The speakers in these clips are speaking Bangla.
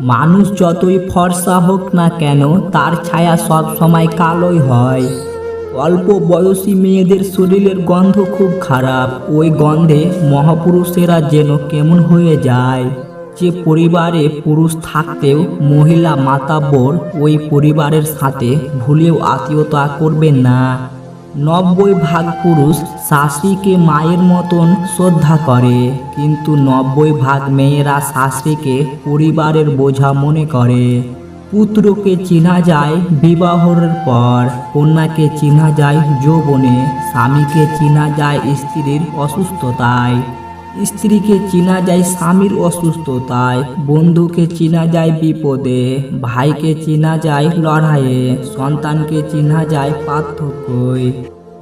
মানুষ যতই ফর্সা হোক না কেন, তার ছায়া সব সময় কালোই হয়। অল্প বয়সী মেয়েদের শরীরের গন্ধ খুব খারাপ। ওই গন্ধে মহাপুরুষেরা যেন কেমন হয়ে যায়। যে পরিবারে পুরুষ থাকতেও মহিলা মাতাব্বর ওই পরিবারের সাথে ভুলেও আত্মীয়তা করবেন না। নব্বই ভাগ পুরুষ শাশুড়িকে মায়ের মতন শ্রদ্ধা করে, কিন্তু নব্বই ভাগ মেয়েরা শাশুড়িকে পরিবারের বোঝা মনে করে। পুত্রকে চেনা যায় বিবাহর পর, কন্যাকে চেনা যায় যৌবনে, স্বামীকে চেনা যায় স্ত্রীর অসুস্থতায়। স্ত্রীকে চেনা যায় স্বামীর অসুস্থতায়, বন্ধুকে চেনা যায় বিপদে, ভাইকে চেনা যায় লড়াইয়ে, সন্তানকে চেনা যায় পার্থক্যই।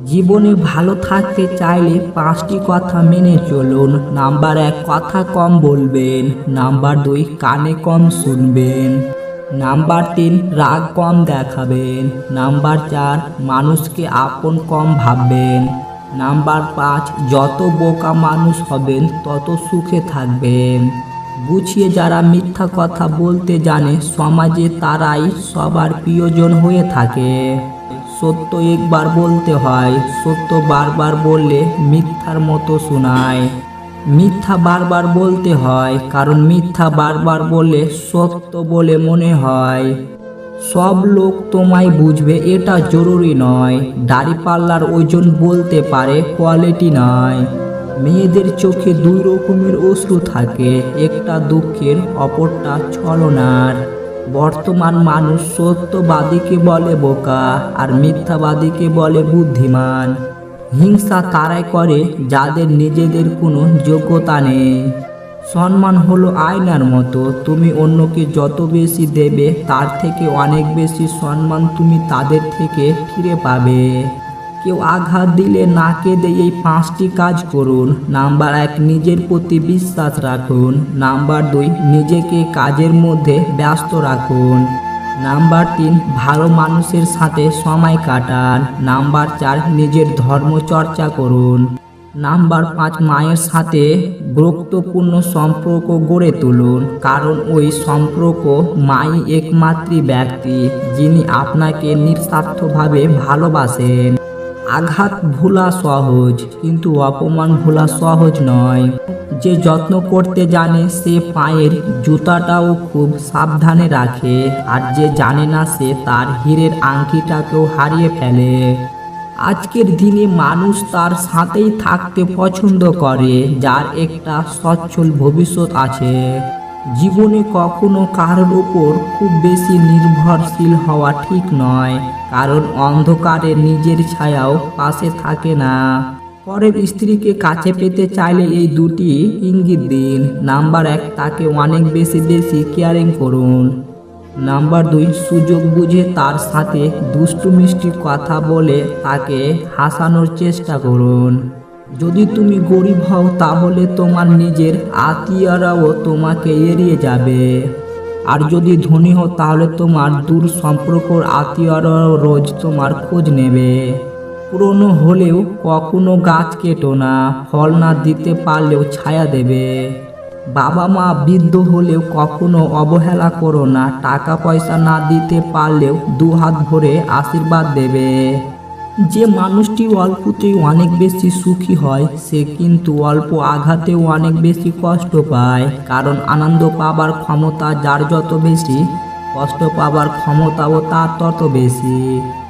জীবনে ভালো থাকতে চাইলে পাঁচটি কথা মেনে চলুন। নাম্বার এক, কথা কম বলবেন। নাম্বার দুই, কানে কম শুনবেন। নাম্বার তিন, রাগ কম দেখাবেন। নাম্বার চার, মানুষকে আপন কম ভাববেন। নাম্বার পাঁচ, যত বোকা মানুষ হবেন, তত সুখে থাকবেন। গুছিয়ে যারা মিথ্যা কথা বলতে জানে, সমাজে তারাই সবার প্রিয়জন হয়ে থাকে। সত্য একবার বলতে হয়, সত্য বারবার বললে মিথ্যার মতো শোনায়। মিথ্যা বারবার বলতে হয়, কারণ মিথ্যা বারবার বললে সত্য বলে মনে হয়। সব লোক তোমায় বুঝবে, এটা জরুরি নয়। দাড়িপাল্লার ওজন বলতে পারে কোয়ালিটি নয় মেয়েদের চোখে দুই রকমের অশ্রু থাকে, একটা দুঃখের, অপরটা ছলনার। বর্তমান মানুষ সত্যবাদীকে বলে বোকা, আর মিথ্যাবাদীকে বলে বুদ্ধিমান। হিংসা তারাই করে, যাদের নিজেদের কোনো যোগ্যতা নেই। সম্মান হলো আয়নার মতো। তুমি অন্যকে যত বেশি দেবে, তার থেকে অনেক বেশি সম্মান তুমি তাদের থেকে ফিরে পাবে। কেউ আঘাত দিলে না কেঁদে এই পাঁচটি কাজ করুন। নাম্বার এক, নিজের প্রতি বিশ্বাস রাখুন। নাম্বার দুই, নিজেকে কাজের মধ্যে ব্যস্ত রাখুন। নাম্বার তিন, ভালো মানুষের সাথে সময় কাটান। নাম্বার চার, নিজের ধর্ম চর্চা করুন। নাম্বার পাঁচ মায়ের সাথে গুরুত্বপূর্ণ সম্পর্ক গড়ে তুলুন, কারণ ওই সম্পর্ক মাই একমাত্র ব্যক্তি, যিনি আপনাকে নিঃস্বার্থভাবে ভালোবাসেন। আঘাত ভোলা সহজ, কিন্তু অপমান ভোলা সহজ নয়। যে যত্ন করতে জানে, সে পায়ের জুতাটাও খুব সাবধানে রাখে, আর যে জানে না, সে তার হীরের আংটিটাকেও হারিয়ে ফেলে। আজকের দিনে মানুষ তার সাথেই থাকতে পছন্দ করে, যার একটা সচ্ছল ভবিষ্যৎ আছে। জীবনে কখনো কারোর উপর খুব বেশি নির্ভরশীল হওয়া ঠিক নয়, কারণ অন্ধকারে নিজের ছায়াও পাশে থাকে না। পরের স্ত্রীকে কাছে পেতে চাইলে এই দুটি ইঙ্গিত দিন। নাম্বার এক, তাকে অনেক বেশি বেশি কেয়ারিং করুন। নাম্বার দুই, সুযোগ বুঝে তার সাথে দুষ্টু মিষ্টি কথা বলে তাকে হাসানোর চেষ্টা করুন। যদি তুমি গরিব হও, তাহলে তোমার নিজের আত্মীয়রাও তোমাকে এড়িয়ে যাবে। আর যদি ধনী হও, তাহলে তোমার দূর সম্পর্কর আত্মীয়রাও রোজ তোমার খোঁজ নেবে। পুরনো হলেও কখনো গাছ কেটো না, ফল না দিতে পারলেও ছায়া দেবে। বাবা মা বৃদ্ধ হলেও কখনো অবহেলা করো না টাকা পয়সা না দিতে পারলেও দু হাত ভরে আশীর্বাদ দেবে। যে মানুষটি অল্পতেই অনেক বেশি সুখী হয়, সে কিন্তু অল্প আঘাতেও অনেক বেশি কষ্ট পায়। কারণ আনন্দ পাবার ক্ষমতা যার যত বেশি, কষ্ট পাবার ক্ষমতাও তার তত বেশি।